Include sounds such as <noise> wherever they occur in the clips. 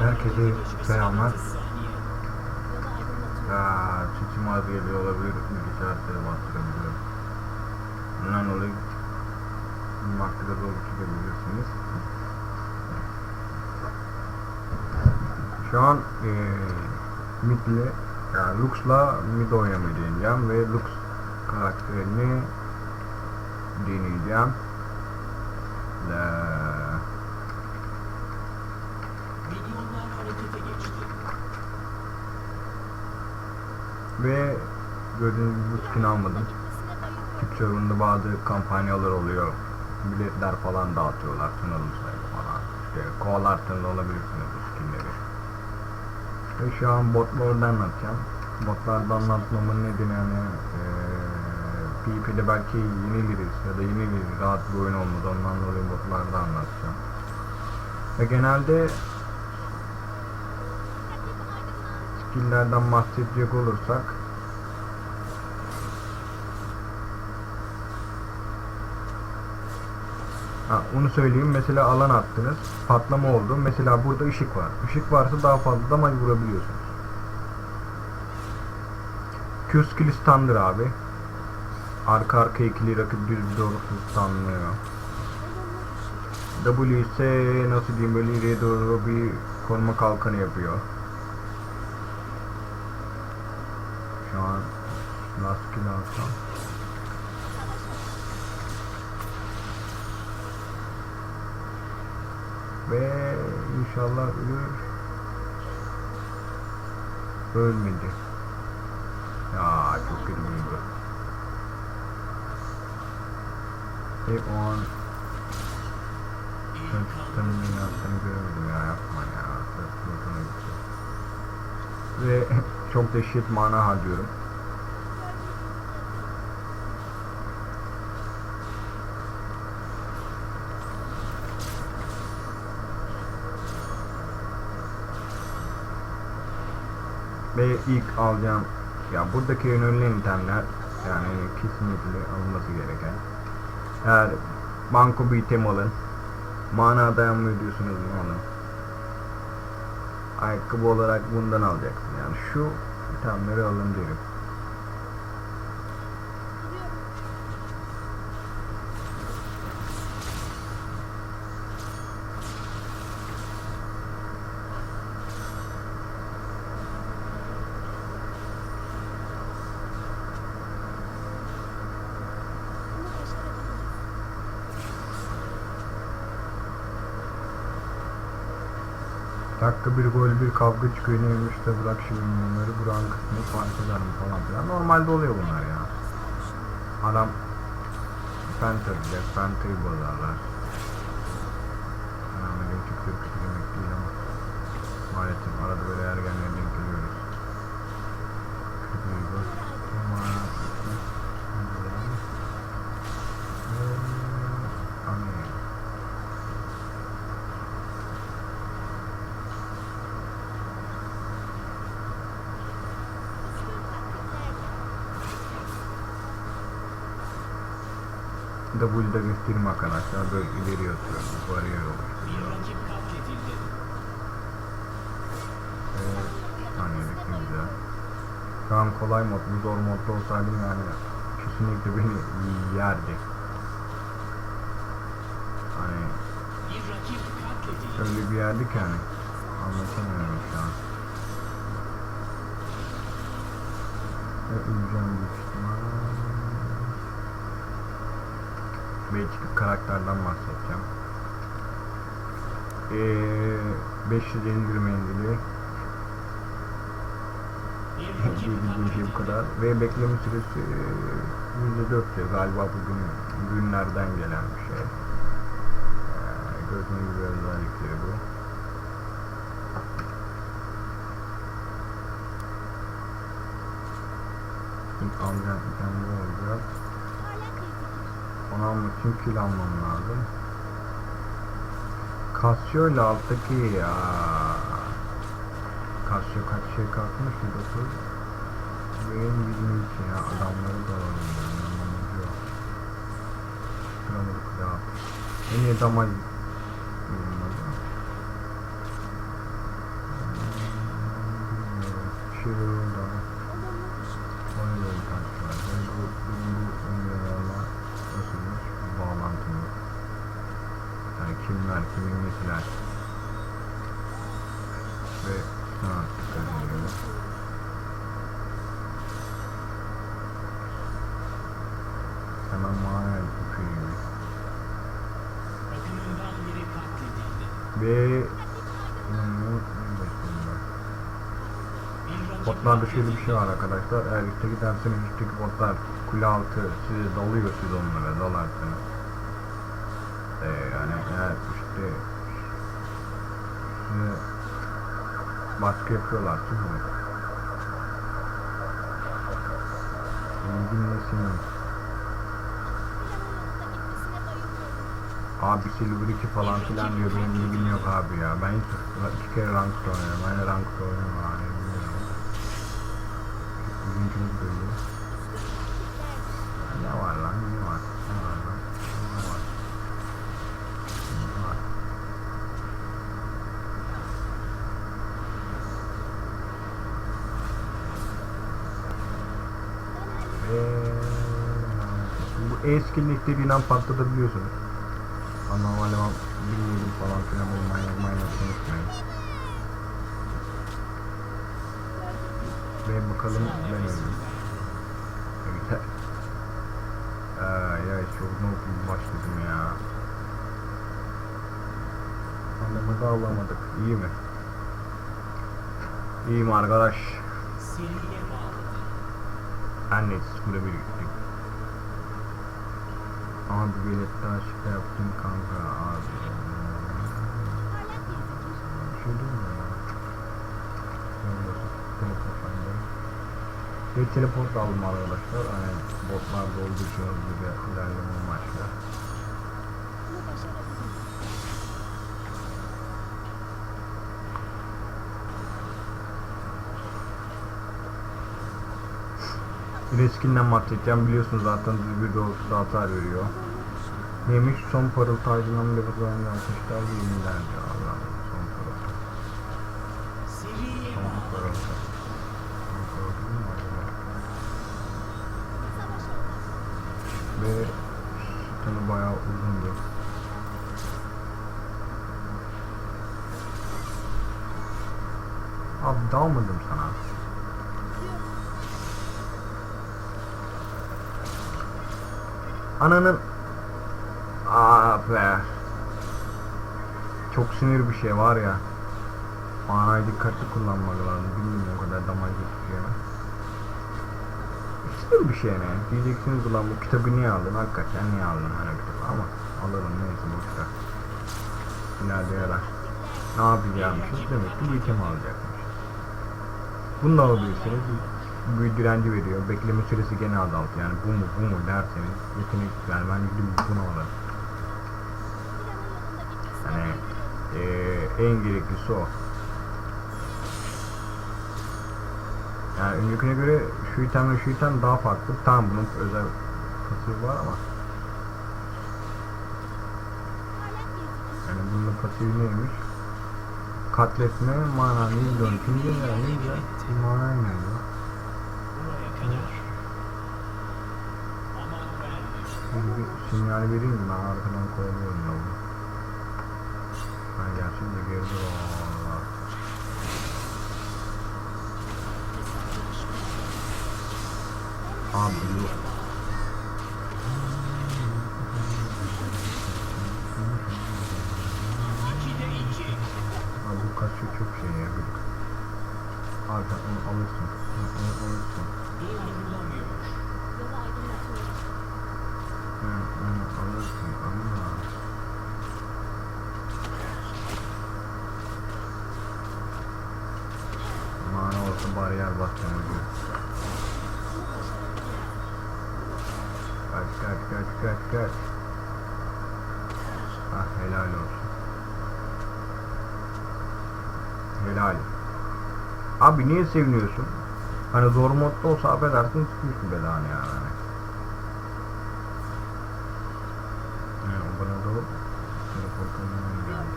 Herkese selamlar. Aa, sesim az geliyor olabilir. Bilgisayar seni bastırabiliyor. Bundan dolayı maktada doğru çıkabilirsiniz. Şu an eee Mid'le yani Lux'la Mid oynamayı deneyeceğim ve Lux karakterini deneyeceğim. Ve gördüğünüz gibi skin almadım. Türk bazı kampanyalar oluyor. Biletler falan dağıtıyorlar. Sınırlı sayı falan. İşte kovalarsanız alabilirsiniz bu skinleri. Ve şu an botlardan anlatacağım. Botlarda anlatmamın nedeni hani eee PvP'de belki yeniliriz ya da yeniliriz. Rahat bir oyun olmaz. Ondan dolayı botlarda anlatacağım. Ve genelde skill'lerden bahsedecek olursak Ha, onu söyleyeyim. Mesela alan attınız. Patlama oldu. Mesela burada ışık var. Işık varsa daha fazla damage vurabiliyorsunuz. Q skill stun'dır abi. Arka arka ikili rakip düz bir doğru stunlıyor. W ise nasıl diyeyim böyle ileriye doğru bir koruma kalkanı yapıyor. Şu an last kill alsam. Ve inşallah ölür. Ölmedi. Ya çok kötü vurdu. Ve o an sistemin beni attığını göremedim ya yapma ya. Ve <laughs> çok dehşet mana harcıyorum. Ve ilk alacağım ya buradaki önerilen itemler yani kesinlikle alınması gereken. Eğer banko bir item alın mana dayanmıyor diyorsunuz bunu alın ayakkabı olarak bundan alacaksın. Yani şu itemleri alın derim dakika bir gol bir kavga çıkıyor neymiş de bırak şimdi bunları buranın kısmı fark eder mi falan filan. Normalde oluyor bunlar ya. Adam penta diyecek pentayı bozarlar yani benim çok kötü kötü demek değil ama maalesef arada böyle ergenlere denk geliyoruz kötü bir gol ama Amin. W'da göstereyim arkadaşlar böyle ileri atıyorum bariyer Bir oluşturuyor rakip katledildi. Evet, saniyelik güzel. Şu an kolay mod, bu zor modda olsaydım yani kesinlikle beni yerdi. Hani öyle bir yerdi ki hani anlatamıyorum şu an. Ve öleceğim büyük ihtimal. Belki karakterden bahsedeceğim. Ee, 550 mendili Bir rakip diyebildiğim şey bu kadar. Ve bekleme süresi %4 diyor. Galiba bugün günlerden gelen bir şey. Ee, gördüğünüz gibi özellikleri bu. İlk alacağım item bu olacak. Onu almak için kill almam lazım. Casio ile alttaki ya. Casio kaç şey kalkmış mı 9? Benim 23 ya adamları da alalım yani anlamı yok. Kıramadık ya. En iyi damaj. Şurada. Oynuyorum Botlarda şöyle bir şey var arkadaşlar. Eğer üstte giderseniz üstteki botlar kule altı size dalıyor siz onlara dalarsanız. Ee, yani eğer işte size baskı yapıyorlar siz mi? İlgin ne senin? Abi Silver 2 falan filan diyor benim ilgim yok abi ya. Ben hiç iki kere rank oynuyorum. Ben rank oynuyorum abi. böyle. Ne var lan? Ne var? Ne var lan? Ne var? Ne var? Eee, bu e-skill'in istediğin an patlatabiliyorsunuz. Ama ben bilmiyorum falan filan böyle manyak manyak konuşmayın. Ve bakalım ben öldüm. Güzel. Aa, ya çok noob gibi başladım ya. Adamı da alamadık. İyi mi? İyiyim arkadaş. Seriye bağladı. Anne sıfıra bir gittik. Abi bilet daha şaka yaptım kanka abi. Bende. Bir teleport aldım arkadaşlar. Hani botlarda olduğu için hızlı bir ilerleme amaçlı. Reskinden bahsedeceğim biliyorsunuz zaten düz bir doğrultuda hasar veriyor. Neymiş son parıltı aydınlanma ve buzayan ateşler yeniden diyor Allah'ım son parıltı. Son parıltı. Ve sütunu bayağı uzundu. Abi dalmadım sana. Ananın Aa be. Çok sinir bir şey var ya. Manayı dikkatli kullanmak lazım. Bilmiyorum o kadar damaj gözüküyor. Sinir bir şey ne? Diyeceksiniz ulan bu kitabı niye aldın? Hakikaten niye aldın hani kitabı ama alırım neyse boşver. İleride yarar. Ne yapacağımışız? Demek ki bu itemi alacakmış. Bunu da alabilirsiniz. Büyük direnci veriyor. Bekleme süresi gene azaltıyor. Yani bu mu bu mu derseniz yetenek yani ben gidip bunu alırım. Hani eee, en gereklisi o. Yani öncekine göre şu item ve şu item daha farklı. Tamam bunun özel pasifi var ama yani bunun pasifi neymiş? Katletme, mana, milyon, kim diyor ya ne güzel. Mana ne ya? Buraya kadar. Aman verme. Bir, sinyal vereyim mi? Ben arkadan koyabiliyorum yolu. Ben gerçi de geride var. Abi yok. Abi bu kaçıyor çok şey ya gıdık. Bariyer basacağım diyor. Kaç kaç kaç kaç kaç. Ah helal olsun. Helal. Abi niye seviniyorsun? Hani zor modda olsa affedersin sıkıyorsun belanı. Hani. Yani o bana da teleportundan geldi.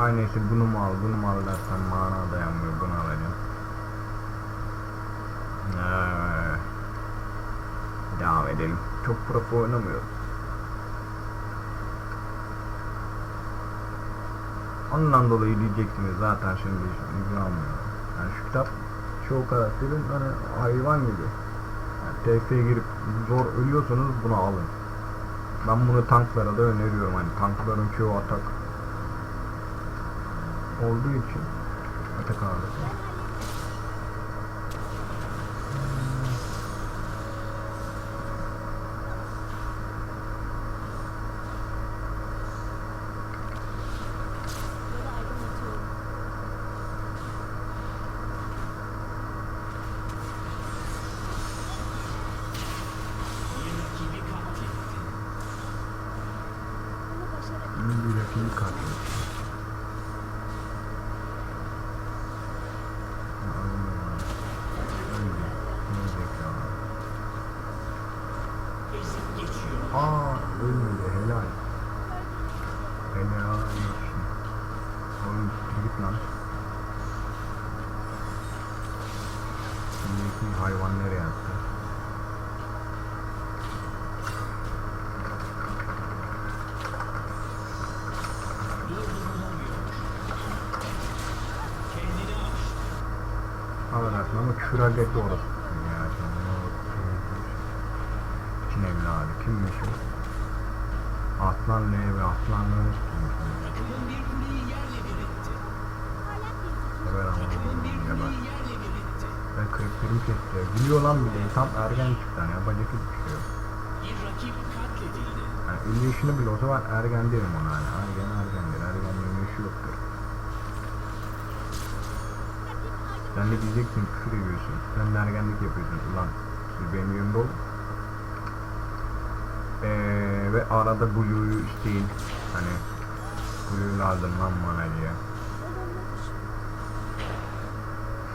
Ay neyse bunu mu al bunu mu al dersen mana dayanmıyor bunu alacağım. Ee, devam edelim. Çok profi oynamıyorum. Ondan dolayı diyeceksiniz zaten şimdi ilgi almıyor. Yani şu kitap çoğu karakterin hani hayvan gibi. Yani TF'ye girip zor ölüyorsanız bunu alın. Ben bunu tanklara da öneriyorum. Hani tankların çoğu atak olduğu için atak. Yolu aydınlatıyorum. Bir rakibi katletti. Bunu başarabilirim. Bunun bir rakibi katıyor. Ezip geçiyor. Aa ölmedi helal. Helal olsun. Oğlum git lan. Şimdiki hayvan nereye attı? Durdurulamıyor. Kendini aştı. Etti orası. Ya. Çin evladı kimmiş o? Aslan L ve o? Takımın bir kuleyi yerle bir etti. Geber ama Takımın bir geber. kuleyi yerle bir etti. Ben kırıklarım kesti. Biliyor lan bir de tam ergen çıktı yapacak hiçbir şey yok. Bir rakip katledildi. Yani 50 yaşında bile olsa ben ergen derim ona hani. Ergen ergendir. Ergenliğin yaşı yoktur. Sen de diyeceksin küfür ediyorsun. Sen de ergenlik yapıyorsun. Ulan siz benim yerimde olun. Ee, ve arada Blue'yu isteyin. Hani Blue'yu lazım lan bana diye.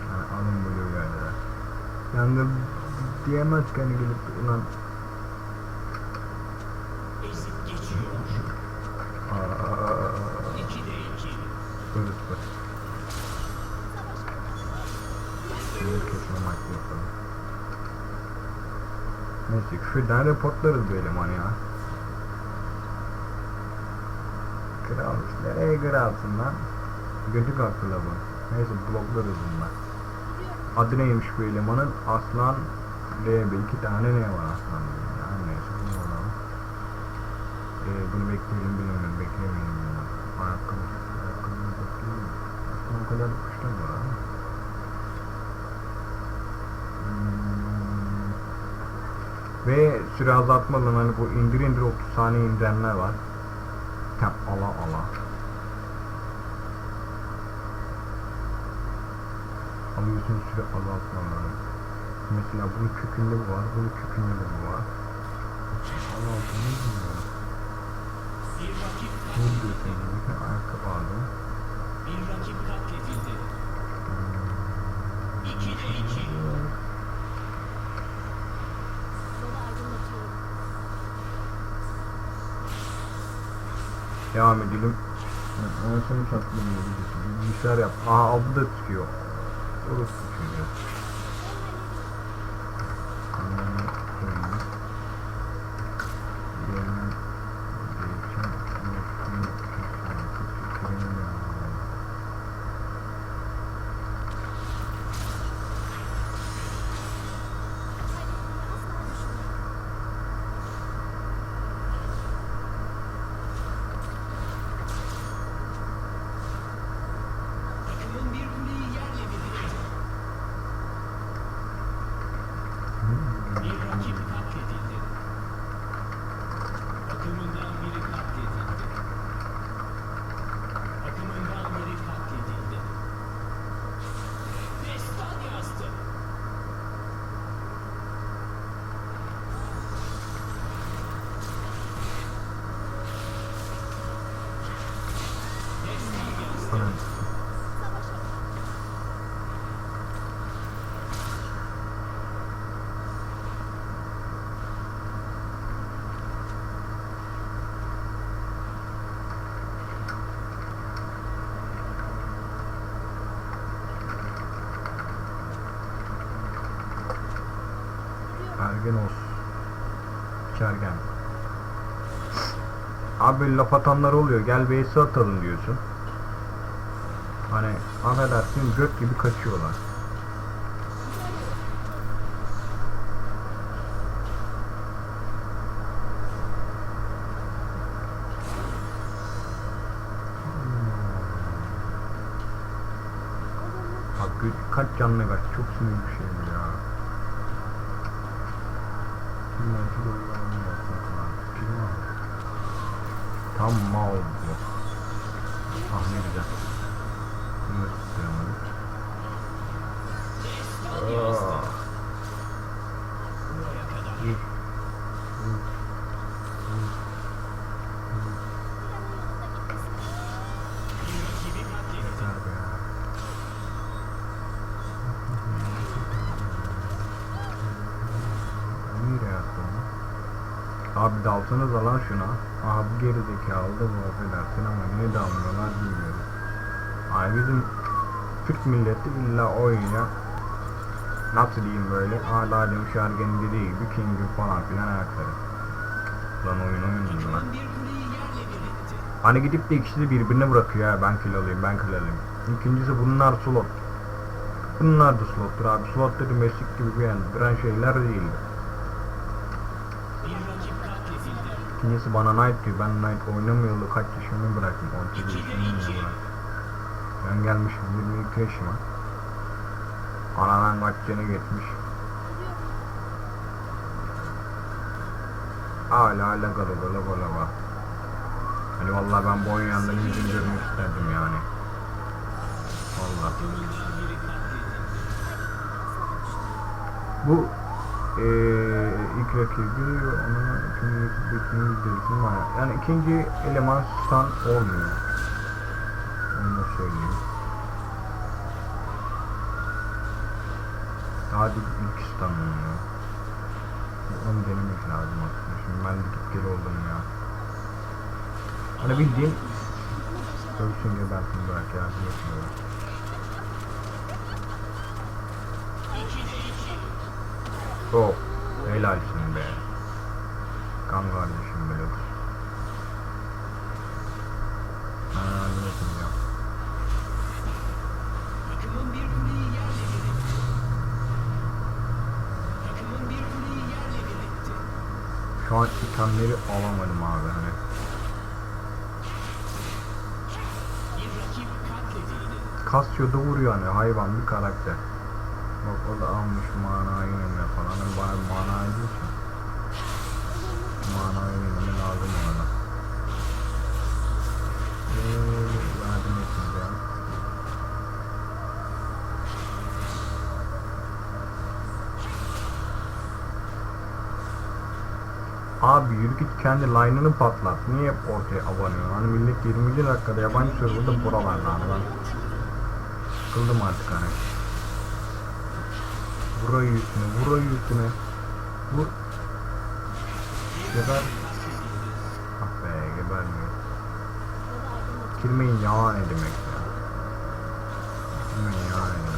Yani alın Blue'yu geldiler. Yani diyemez ki hani gelip ulan yapalım. Neyse küfürden reportlarız böyle man ya. Kral nereye kralsın lan? Götü kalktı bu. Neyse bloklarız bunlar. Adı neymiş bu elemanın? Aslan LB iki tane ne var aslan yani neyse bunu alalım. Ee, bunu bekleyelim bilmiyorum beklemeyelim. Ayakkabı, ayakkabı bekleyelim. Aslında o kadar kuşlar var ama. Hmm. Ve süre azaltmadan hani bu indir indir 30 saniye indirenler var. Tam ala ala. Alıyorsun süre azaltmadan. Mesela bunun kökünde bu var, bunun kökünde de bu var. Allah Allah ne bilmiyorum. Ne katledildi. diyorsun bunu? Ayakkabı aldım. Bir rakip katledildi. İki de iki. Devam edelim. Anasını sattım Bilgisayar yap. Aha bu da çıkıyor. Orası çıkıyor. Abi laf atanlar oluyor. Gel BS atalım diyorsun. Hani affedersin gök gibi kaçıyorlar. Abi kaç canlı kaç çok sinir bir şey Abi dalsanıza lan şuna. Abi geri zekalı da bu affedersin ama niye dalmıyorlar bilmiyorum. Ay bizim Türk milleti illa oyuna nasıl diyeyim böyle hala demiş Ergen'in dediği gibi King'in falan filan ayakları. Lan oyun değil lan. Bir bir. Hani gidip de ikisi de birbirine bırakıyor ya ben kill alayım ben kill alayım. İkincisi bunlar slot. Bunlar da slottur abi. Slot dedim meslek gibi beğendiren şeyler değildi. Bir rakip katledildi. İkincisi bana Knight diyor. Ben Knight oynamıyordu. Kaç yaşımı bıraktım. 18 yaşımı mı bıraktım. Ben gelmişim 22 yaşıma. Anadan kaç sene geçmiş. Hala hala gala var. Hani vallahi ben bu oyun yanında yüzünü görmek isterdim yani. Vallahi. Bu eee ilk rakibi ona ikinci ikinci ikinci var. Yani ikinci eleman stun olmuyor. Onu da söyleyeyim. Hadi ilk stun oluyor. Onu denemek lazım aslında. Şimdi ben git geri oldum ya. Hani bildiğin Ölsün gebersin bırak yardım etmiyor. Oh, helalsin be. Kan kardeşim böyle dur. Ha, ne yapacağım? Takımın bir kuleyi yerle bir etti. Takımın bir kuleyi yerle bir etti. Şu an itemleri alamadım abi hani. Katledildi. Cassio'da vuruyor hani hayvan bir karakter. Bak o da almış mana yenilme falan. Hani bana mana ediyor için. Mana yenilme lazım ona. Eee yardım etsin yürü git kendi line'ını patlat. Niye hep ortaya abanıyorsun? Hani millet 20. dakikada yabancı serverda buralarda hani ben sıkıldım artık hani. Burayı üstüne, burayı üstüne. Vur. Geber. Ah be gebermiyor. Girmeyin ya ne demek ya. Girmeyin ya ne demek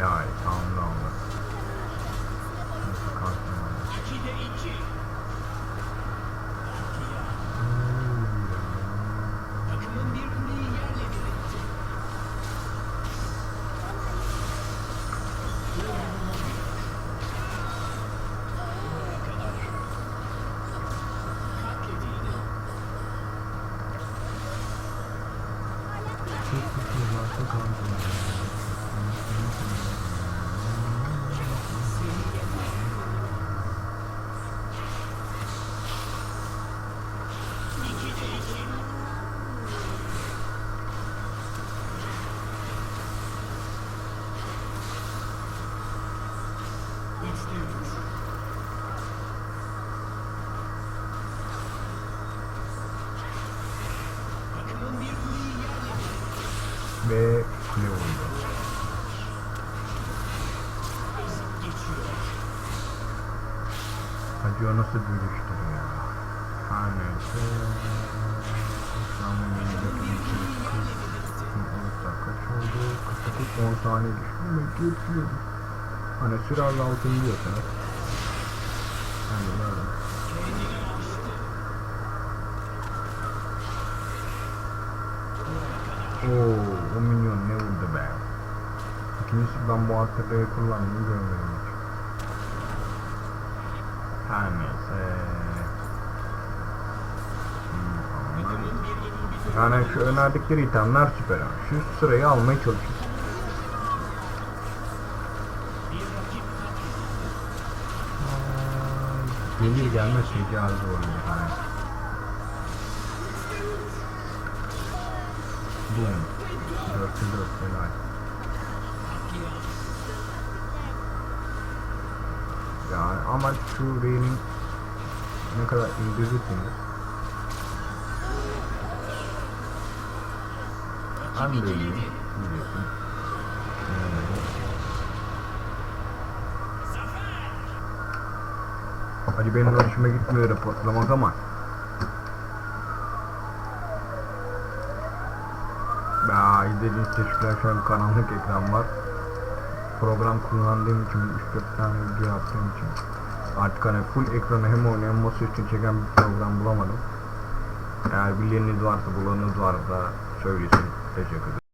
bağlı. Helal. Tamam Allah. Nasıl nasıl bölüştür ya. Her neyse. İslam'ın yeni olursa kaç oldu? 49 10 saniye düştü mü? Geçiyor. Hani süre azaltın diyorsanız. Ben de böyle. Oo, o minyon ne vurdu be. İkincisi ben bu ATP'yi kullanmayı görmedim hiç. Her neyse. Hmm, anladım. Yani şu önerdikleri itemler süper ama şu sırayı almaya çalışıyoruz. Gelir gelmez cihazı oluyor hani. Boom. 4'te 4 helal. Yani ama şu R'nin ne kadar indirirseniz öyleyim biliyorsun. Ee, Hadi benim hoşuma gitmiyor raporlamak ama Ya izlediğiniz teşekkürler şu an karanlık ekran var program kullandığım için 3-4 tane video yaptığım için artık hani full ekranı hem oyunu hem masa üstü çeken bir program bulamadım. Eğer bileniniz varsa bulanınız varsa söylesin. Teşekkür ederim.